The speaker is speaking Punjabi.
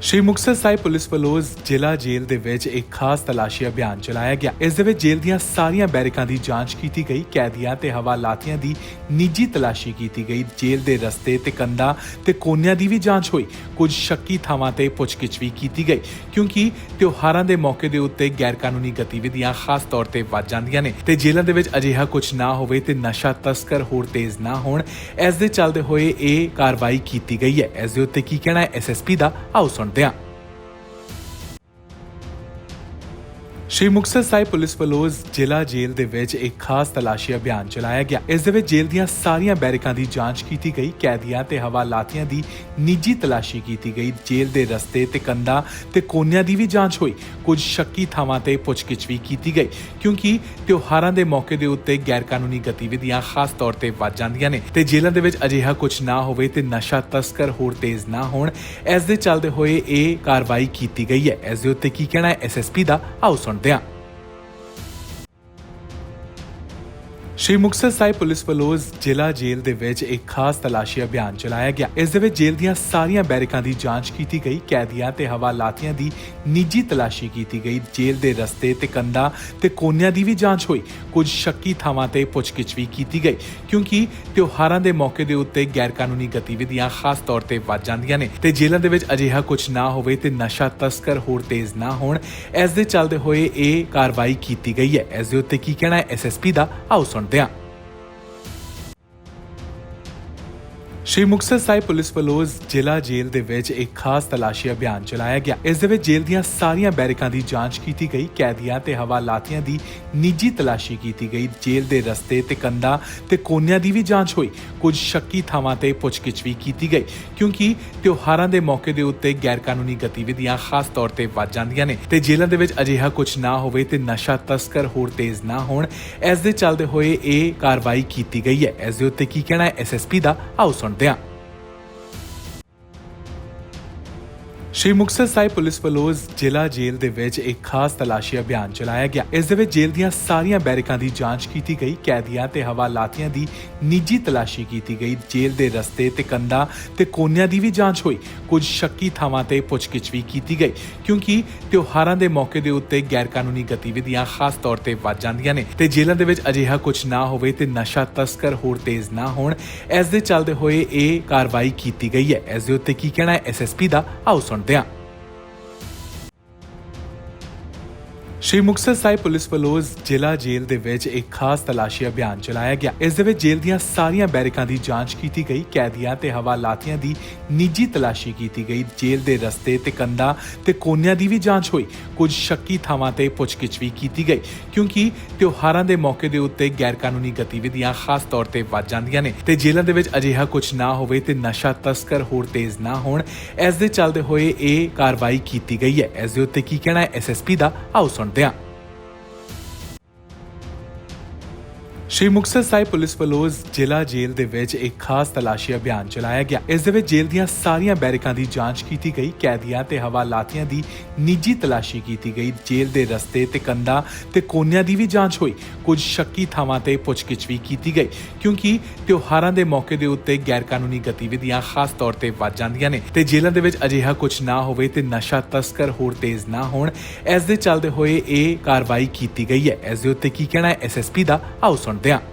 ਸ਼੍ਰੀ ਮੁਕਤਸਰ ਸਾਹਿਬ ਪੁਲਿਸ ਵੱਲੋਂ ਜ਼ਿਲ੍ਹਾ ਜੇਲ੍ਹ ਦੇ ਵਿੱਚ ਇੱਕ ਖਾਸ ਤਲਾਸ਼ੀ ਅਭਿਆਨ ਚਲਾਇਆ ਗਿਆ। ਇਸ ਦੇ ਵਿੱਚ ਜੇਲ੍ਹ ਦੀਆਂ ਸਾਰੀਆਂ ਬੈਰਕਾਂ ਦੀ ਜਾਂਚ ਕੀਤੀ ਗਈ, ਕੈਦੀਆਂ ਤੇ ਹਵਾਲਾਤੀਆਂ ਦੀ ਨਿੱਜੀ ਤਲਾਸ਼ੀ ਕੀਤੀ ਗਈ। ਜੇਲ੍ਹ ਦੇ ਰਸਤੇ ਤੇ ਕੰਧਾਂ ਤੇ ਕੋਨਿਆਂ ਦੀ ਵੀ ਜਾਂਚ ਹੋਈ। ਕੁਝ ਸ਼ੱਕੀ ਥਾਵਾਂ ਤੇ ਪੁੱਛਗਿੱਛ ਵੀ ਕੀਤੀ ਗਈ, ਕਿਉਂਕਿ ਤਿਉਹਾਰਾਂ ਦੇ ਮੌਕੇ ਦੇ ਉੱਤੇ ਗੈਰ ਕਾਨੂੰਨੀ ਗਤੀਵਿਧੀਆਂ ਖਾਸ ਤੌਰ ਤੇ ਵੱਧ ਜਾਂਦੀਆਂ ਨੇ ਤੇ ਜੇਲ੍ਹਾਂ ਦੇ ਵਿੱਚ ਅਜਿਹਾ ਕੁਝ ਨਾ ਹੋਵੇ ਤੇ ਨਸ਼ਾ ਤਸਕਰ ਹੋਰ ਤੇਜ਼ ਨਾ ਹੋਣ। ਇਸ ਦੇ ਚੱਲਦੇ ਹੋਏ ਇਹ ਕਾਰਵਾਈ ਕੀਤੀ ਗਈ ਹੈ। ਇਸ ਦੇ ਉੱਤੇ ਕੀ ਕਹਿਣਾ ਹੈ? ਐਸਐਸਪੀ ਦਾ ਆਓ ਸੁਣਦੇ ਸ਼੍ਰੀ ਮੁਕਤਸਰ ਸਾਹਿਬ ਪੁਲਿਸ ਵੱਲੋਂ ਜ਼ਿਲ੍ਹਾ ਜੇਲ੍ਹ ਦੇ ਵਿੱਚ ਇੱਕ ਖਾਸ ਤਲਾਸ਼ੀ ਅਭਿਆਨ ਚਲਾਇਆ ਗਿਆ। ਇਸ ਦੇ ਵਿੱਚ ਜੇਲ੍ਹ ਦੀਆਂ ਸਾਰੀਆਂ ਬੈਰਕਾਂ ਦੀ ਜਾਂਚ ਕੀਤੀ ਗਈ, ਕੈਦੀਆਂ ਤੇ ਹਵਾਲਾਤੀਆਂ ਦੀ ਨਿੱਜੀ ਤਲਾਸ਼ੀ ਕੀਤੀ ਗਈ। ਜੇਲ੍ਹ ਦੇ ਰਸਤੇ ਤੇ ਕੰਧਾਂ ਤੇ ਕੋਨਿਆਂ ਦੀ ਵੀ ਜਾਂਚ ਹੋਈ। ਕੁਝ ਸ਼ੱਕੀ ਥਾਵਾਂ ਤੇ ਪੁੱਛਗਿੱਛ ਵੀ ਕੀਤੀ ਗਈ, ਕਿਉਂਕਿ ਤਿਉਹਾਰਾਂ ਦੇ ਮੌਕੇ ਦੇ ਉੱਤੇ ਗੈਰ ਕਾਨੂੰਨੀ ਗਤੀਵਿਧੀਆਂ ਖਾਸ ਤੌਰ ਤੇ ਵੱਧ ਜਾਂਦੀਆਂ ਨੇ ਤੇ ਜੇਲ੍ਹਾਂ ਦੇ ਵਿੱਚ ਅਜਿਹਾ ਕੁਝ ਨਾ ਹੋਵੇ ਤੇ ਨਸ਼ਾ ਤਸਕਰ ਹੋਰ ਤੇਜ਼ ਨਾ ਹੋਣ, ਇਸ ਦੇ ਚੱਲਦੇ ਹੋਏ ਇਹ ਕਾਰਵਾਈ ਕੀਤੀ ਗਈ ਹੈ। ਇਸ ਦੇ ਉੱਤੇ ਕੀ ਕਹਿਣਾ ਹੈ? ਐਸਐਸਪੀ ਦਾ ਆਓ ਸੁਣਦੇ ਸ਼੍ਰੀ ਮੁਕਤਸਰ ਸਾਹਿਬ ਪੁਲਿਸ ਵੱਲੋਂ ਜ਼ਿਲ੍ਹਾ ਜੇਲ੍ਹ ਦੇ ਵਿੱਚ ਇੱਕ ਖਾਸ ਤਲਾਸ਼ੀ ਅਭਿਆਨ ਚਲਾਇਆ ਗਿਆ। ਇਸ ਦੇ ਵਿੱਚ ਜੇਲ੍ਹ ਦੀਆਂ ਸਾਰੀਆਂ ਬੈਰਕਾਂ ਦੀ ਜਾਂਚ ਕੀਤੀ ਗਈ, ਕੈਦੀਆਂ ਤੇ ਹਵਾਲਾਤੀਆਂ ਦੀ ਨਿੱਜੀ ਤਲਾਸ਼ੀ ਕੀਤੀ ਗਈ। ਜੇਲ੍ਹ ਦੇ ਰਸਤੇ ਤੇ ਕੰਧਾਂ ਤੇ ਕੋਨਿਆਂ ਦੀ ਵੀ ਜਾਂਚ ਹੋਈ। ਕੁਝ ਸ਼ੱਕੀ ਥਾਵਾਂ ਤੇ ਪੁੱਛਗਿੱਛ ਵੀ ਕੀਤੀ ਗਈ, ਕਿਉਂਕਿ ਤਿਉਹਾਰਾਂ ਦੇ ਮੌਕੇ ਦੇ ਉੱਤੇ ਗੈਰ ਕਾਨੂੰਨੀ ਗਤੀਵਿਧੀਆਂ ਖਾਸ ਤੌਰ ਤੇ ਵੱਧ ਜਾਂਦੀਆਂ ਨੇ ਤੇ ਜੇਲ੍ਹਾਂ ਦੇ ਵਿੱਚ ਅਜਿਹਾ ਕੁਝ ਨਾ ਹੋਵੇ ਤੇ ਨਸ਼ਾ ਤਸਕਰ ਹੋਰ ਤੇਜ਼ ਨਾ ਹੋਣ। ਇਸ ਦੇ ਚੱਲਦੇ ਹੋਏ ਇਹ ਕਾਰਵਾਈ ਕੀਤੀ ਗਈ ਹੈ। ਇਸ ਦੇ ਉੱਤੇ ਕੀ ਕਹਿਣਾ ਹੈ? ਐਸਐਸਪੀ ਦਾ ਆਓ ਸੁਣ। ਹਾਂ ਸ਼੍ਰੀ ਮੁਕਤਸਰ ਸਾਹਿਬ ਪੁਲਿਸ ਵੱਲੋਂ ਜ਼ਿਲ੍ਹਾ ਜੇਲ੍ਹ ਦੇ ਵਿੱਚ ਇੱਕ ਖਾਸ ਤਲਾਸ਼ੀ ਅਭਿਆਨ ਚਲਾਇਆ ਗਿਆ। ਇਸ ਦੇ ਵਿੱਚ ਜੇਲ੍ਹ ਦੀਆਂ ਸਾਰੀਆਂ ਬੈਰਕਾਂ ਦੀ ਜਾਂਚ ਕੀਤੀ ਗਈ, ਕੈਦੀਆਂ ਤੇ ਹਵਾਲਾਤੀਆਂ ਦੀ ਨਿੱਜੀ ਤਲਾਸ਼ੀ ਕੀਤੀ ਗਈ। ਜੇਲ੍ਹ ਦੇ ਰਸਤੇ ਤੇ ਕੰਧਾਂ ਤੇ ਕੋਨਿਆਂ ਦੀ ਵੀ ਜਾਂਚ ਹੋਈ। ਕੁਝ ਸ਼ੱਕੀ ਥਾਵਾਂ ਤੇ ਪੁੱਛਗਿੱਛ ਵੀ ਕੀਤੀ ਗਈ, ਕਿਉਂਕਿ ਤਿਉਹਾਰਾਂ ਦੇ ਮੌਕੇ ਦੇ ਉੱਤੇ ਗੈਰ ਕਾਨੂੰਨੀ ਗਤੀਵਿਧੀਆਂ ਖਾਸ ਤੌਰ ਤੇ ਵੱਧ ਜਾਂਦੀਆਂ ਨੇ। ਤੇ ਜੇਲ੍ਹਾਂ ਦੇ ਵਿੱਚ ਅਜਿਹਾ ਕੁਝ ਨਾ ਹੋਵੇ ਤੇ ਨਸ਼ਾ ਤਸਕਰ ਹੋਰ ਤੇਜ਼ ਨਾ ਹੋਣ, ਇਸ ਦੇ ਚੱਲਦੇ ਹੋਏ ਇਹ ਕਾਰਵਾਈ ਕੀਤੀ ਗਈ ਹੈ। ਇਸ ਦੇ ਉੱਤੇ ਕੀ ਕਹਿਣਾ ਹੈ? ਐਸਐਸਪੀ ਦਾ ਆਓ ਸੁਣਦੇ ਸ਼੍ਰੀ ਮੁਕਤਸਰ ਸਾਹਿਬ ਪੁਲਿਸ ਵੱਲੋਂ ਜ਼ਿਲ੍ਹਾ ਜੇਲ੍ਹ ਦੇ ਵਿੱਚ ਇੱਕ ਖਾਸ ਤਲਾਸ਼ੀ ਅਭਿਆਨ ਚਲਾਇਆ ਗਿਆ। ਇਸ ਦੇ ਵਿੱਚ ਜੇਲ੍ਹ ਦੀਆਂ ਸਾਰੀਆਂ ਬੈਰਕਾਂ ਦੀ ਜਾਂਚ ਕੀਤੀ ਗਈ, ਕੈਦੀਆਂ ਤੇ ਹਵਾਲਾਤੀਆਂ ਦੀ ਨਿੱਜੀ ਤਲਾਸ਼ੀ ਕੀਤੀ ਗਈ। ਜੇਲ੍ਹ ਦੇ ਰਸਤੇ ਤੇ ਕੰਧਾਂ ਤੇ ਕੋਨਿਆਂ ਦੀ ਵੀ ਜਾਂਚ ਹੋਈ। ਕੁਝ ਸ਼ੱਕੀ ਥਾਵਾਂ ਤੇ ਪੁੱਛਗਿੱਛ ਵੀ ਕੀਤੀ ਗਈ, ਕਿਉਂਕਿ ਤਿਉਹਾਰਾਂ ਦੇ ਮੌਕੇ ਦੇ ਉੱਤੇ ਗੈਰ ਕਾਨੂੰਨੀ ਗਤੀਵਿਧੀਆਂ ਖਾਸ ਤੌਰ ਤੇ ਵੱਧ ਜਾਂਦੀਆਂ ਨੇ ਤੇ ਜੇਲ੍ਹਾਂ ਦੇ ਵਿੱਚ ਅਜਿਹਾ ਕੁਝ ਨਾ ਹੋਵੇ ਤੇ ਨਸ਼ਾ ਤਸਕਰ ਹੋਰ ਤੇਜ਼ ਨਾ ਹੋਣ। ਇਸ ਦੇ ਚੱਲਦੇ ਹੋਏ ਇਹ ਕਾਰਵਾਈ ਕੀਤੀ ਗਈ ਹੈ। ਇਸ ਦੇ ਉੱਤੇ ਕੀ ਕਹਿਣਾ ਹੈ? ਐਸਐਸਪੀ ਦਾ ਆਓ ਸੁਣਦੇ ਸ਼੍ਰੀ ਮੁਕਤਸਰ ਸਾਹਿਬ ਪੁਲਿਸ ਵੱਲੋਂ ਜ਼ਿਲ੍ਹਾ ਜੇਲ੍ਹ ਦੇ ਵਿੱਚ ਇੱਕ ਖਾਸ ਤਲਾਸ਼ੀ ਅਭਿਆਨ ਚਲਾਇਆ ਗਿਆ। ਇਸ ਦੇ ਵਿੱਚ ਜੇਲ੍ਹ ਦੀਆਂ ਸਾਰੀਆਂ ਬੈਰਕਾਂ ਦੀ ਜਾਂਚ ਕੀਤੀ ਗਈ, ਕੈਦੀਆਂ ਤੇ ਹਵਾਲਾਤੀਆਂ ਦੀ ਨਿੱਜੀ ਤਲਾਸ਼ੀ ਕੀਤੀ ਗਈ। ਜੇਲ੍ਹ ਦੇ ਰਸਤੇ ਤੇ ਕੰਧਾਂ ਤੇ ਕੋਨਿਆਂ ਦੀ ਵੀ ਜਾਂਚ ਹੋਈ। ਕੁਝ ਸ਼ੱਕੀ ਥਾਵਾਂ ਤੇ ਪੁੱਛਗਿੱਛ ਵੀ ਕੀਤੀ ਗਈ, ਕਿਉਂਕਿ ਤਿਉਹਾਰਾਂ ਦੇ ਮੌਕੇ ਦੇ ਉੱਤੇ ਗੈਰ ਕਾਨੂੰਨੀ ਗਤੀਵਿਧੀਆਂ ਖਾਸ ਤੌਰ ਤੇ ਵੱਧ ਜਾਂਦੀਆਂ ਨੇ ਤੇ ਜੇਲ੍ਹਾਂ ਦੇ ਵਿੱਚ ਅਜਿਹਾ ਕੁਝ ਨਾ ਹੋਵੇ ਤੇ ਨਸ਼ਾ ਤਸਕਰ ਹੋਰ ਤੇਜ਼ ਨਾ ਹੋਣ। ਇਸ ਦੇ ਚੱਲਦੇ ਹੋਏ ਇਹ ਕਾਰਵਾਈ ਕੀਤੀ ਗਈ ਹੈ। ਇਸ ਦੇ ਉੱਤੇ ਕੀ ਕਹਿਣਾ ਹੈ? ਐਸਐਸਪੀ ਦਾ ਆਓ ਸੁਣਦੇ ਸ਼੍ਰੀ ਮੁਕਤਸਰ ਸਾਹਿਬ ਪੁਲਿਸ ਵੱਲੋਂ ਜ਼ਿਲ੍ਹਾ ਜੇਲ੍ਹ ਦੇ ਵਿੱਚ ਇੱਕ ਖਾਸ ਤਲਾਸ਼ੀ ਅਭਿਆਨ ਚਲਾਇਆ ਗਿਆ। ਇਸ ਦੇ ਵਿੱਚ ਜੇਲ੍ਹ ਦੀਆਂ ਸਾਰੀਆਂ ਬੈਰਕਾਂ ਦੀ ਜਾਂਚ ਕੀਤੀ ਗਈ, ਕੈਦੀਆਂ ਤੇ ਹਵਾਲਾਤੀਆਂ ਦੀ ਨਿੱਜੀ ਤਲਾਸ਼ੀ ਕੀਤੀ ਗਈ। ਜੇਲ੍ਹ ਦੇ ਰਸਤੇ ਤੇ ਕੰਧਾਂ ਤੇ ਕੋਨਿਆਂ ਦੀ ਵੀ ਜਾਂਚ ਹੋਈ। ਕੁਝ ਸ਼ੱਕੀ ਥਾਵਾਂ ਤੇ ਪੁੱਛਗਿੱਛ ਵੀ ਕੀਤੀ ਗਈ, ਕਿਉਂਕਿ ਤਿਉਹਾਰਾਂ ਦੇ ਮੌਕੇ ਦੇ ਉੱਤੇ ਗੈਰ ਕਾਨੂੰਨੀ ਗਤੀਵਿਧੀਆਂ ਖਾਸ ਤੌਰ ਤੇ ਵੱਧ ਜਾਂਦੀਆਂ ਨੇ। ਤੇ ਜੇਲ੍ਹਾਂ ਦੇ ਵਿੱਚ ਅਜਿਹਾ ਕੁਝ ਨਾ ਹੋਵੇ ਤੇ ਨਸ਼ਾ ਤਸਕਰ ਹੋਰ ਤੇਜ਼ ਨਾ ਹੋਣ। ਇਸ ਦੇ ਚੱਲਦੇ ਹੋਏ ਇਹ ਕਾਰਵਾਈ ਕੀਤੀ ਗਈ ਹੈ। ਇਸ ਦੇ ਉੱਤੇ ਕੀ ਕਹਿਣਾ ਹੈ? ਐਸਐਸਪੀ ਦਾ ਆਓ അദ്ദേഹം